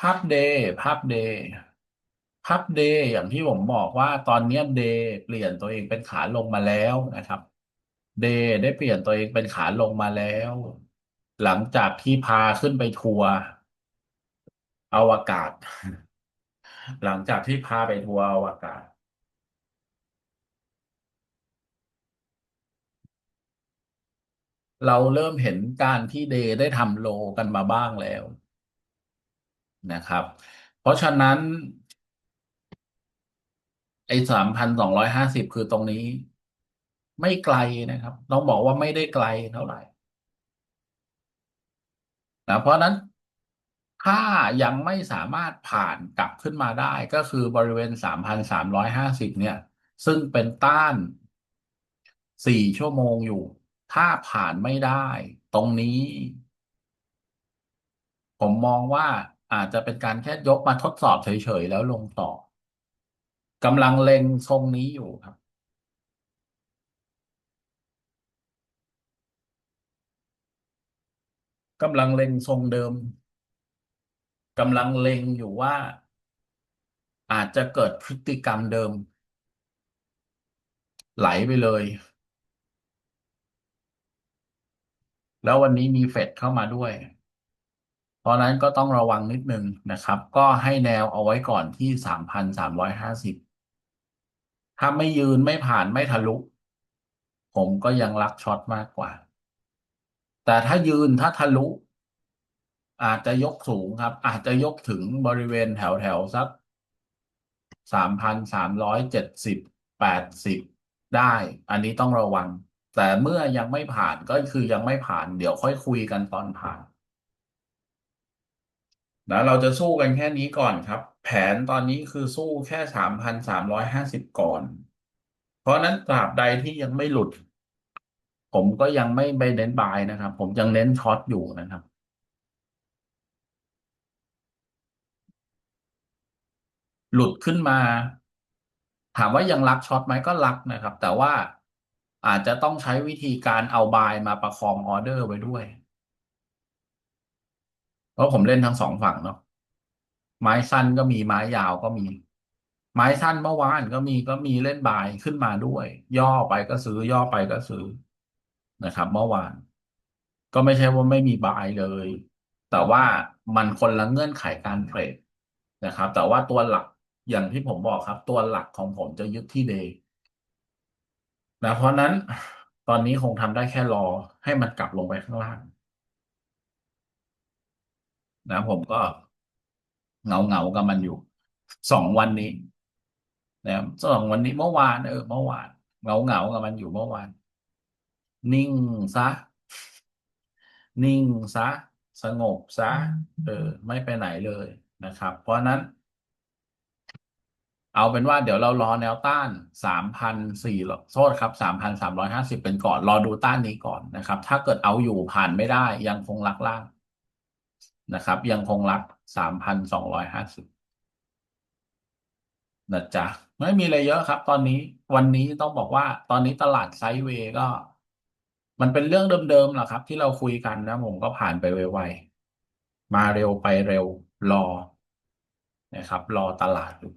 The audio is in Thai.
ภาพเดย์ภาพเดย์ภาพเดย์อย่างที่ผมบอกว่าตอนนี้เดย์เปลี่ยนตัวเองเป็นขาลงมาแล้วนะครับเดย์ได้เปลี่ยนตัวเองเป็นขาลงมาแล้ว หลังจากที่พาขึ้นไปทัวร์อวกาศ หลังจากที่พาไปทัวร์อวกาศเราเริ่มเห็นการที่เดย์ได้ทำโลกันมาบ้างแล้ว นะครับ เพราะฉะนั้น ไอ้สามพันสองร้อยห้าสิบคือตรงนี้ ไม่ไกลนะครับ ต้องบอกว่าไม่ได้ไกลเท่าไหร่นะเพราะนั้นถ้ายังไม่สามารถผ่านกลับขึ้นมาได้ก็คือบริเวณสามพันสามร้อยห้าสิบเนี่ย ซึ่งเป็นต้านสี่ชั่วโมงอยู่ ถ้าผ่านไม่ได้ ตรงนี้ ผมมองว่า อาจจะเป็นการแค่ยกมาทดสอบเฉยๆ แล้วลงต่อกำลังเล็งทรงนี้อยู่ครับ กำลังเล็งทรงเดิมกำลังเล็งอยู่ว่า อาจจะเกิดพฤติกรรมเดิม ไหลไปเลย แล้ววันนี้มีเฟดเข้ามาด้วย เพราะนั้นก็ต้องระวังนิดนึงนะครับ ก็ให้แนวเอาไว้ก่อนที่สามพันสามร้อยห้าสิบถ้าไม่ยืนไม่ผ่านไม่ทะลุ ผมก็ยังรักช็อตมากกว่า แต่ถ้ายืนถ้าทะลุ อาจจะยกสูงครับ อาจจะยกถึงบริเวณแถวแถวสักสามพันสามร้อยเจ็ดสิบแปดสิบได้ อันนี้ต้องระวัง แต่เมื่อยังไม่ผ่านก็คือยังไม่ผ่าน เดี๋ยวค่อยคุยกันตอนผ่าน นะเราจะสู้กันแค่นี้ก่อนครับ แผนตอนนี้คือสู้แค่สามพันสามร้อยห้าสิบก่อน เพราะนั้นตราบใดที่ยังไม่หลุด ผมก็ยังไม่ไปเน้นบายนะครับ ผมยังเน้นช็อตอยู่นะครับหลุดขึ้นมา ถามว่ายังรักช็อตไหมก็รักนะครับ แต่ว่าอาจจะต้องใช้วิธีการเอาบายมาประคองออเดอร์ไว้ด้วย เพราะผมเล่นทั้งสองฝั่งเนาะไม้สั้นก็มีไม้ยาวก็มี ไม้สั้นเมื่อวานก็มีก็มีเล่นบายขึ้นมาด้วย ย่อไปก็ซื้อย่อไปก็ซื้อนะครับ เมื่อวาน ก็ไม่ใช่ว่าไม่มีบายเลย แต่ว่ามันคนละเงื่อนไขการเทรดนะครับ แต่ว่าตัวหลักอย่างที่ผมบอกครับ ตัวหลักของผมจะยึดที่เดย์นะเพราะนั้นตอนนี้คงทำได้แค่รอให้มันกลับลงไปข้างล่าง นะ ผมก็เงาเงากับมันอยู่สองวันนี้นะครับสองวันนี้เมื่อวานเออเมื่อวานเงาเงากับมันอยู่เมื่อวาน นิ่งซะ นิ่งซะ สงบซะ เออ ไม่ไปไหนเลยนะครับ เพราะนั้น เอาเป็นว่าเดี๋ยวเรารอแนวต้านสามพันสี่โทษครับสามพันสามร้อยห้าสิบเป็นก่อน รอดูต้านนี้ก่อนนะครับ ถ้าเกิดเอาอยู่ผ่านไม่ได้ยังคงลักล่าง นะครับ ยังคงรักสามพันสองร้อยห้าสิบนะจ๊ะไม่มีอะไรเยอะครับ ตอนนี้วันนี้ต้องบอกว่า ตอนนี้ตลาดไซด์เวย์ก็ มันเป็นเรื่องเดิมๆแหละครับ ที่เราคุยกันนะผมก็ผ่านไปไวๆมาเร็วไปเร็วรอนะครับ รอตลาดอยู่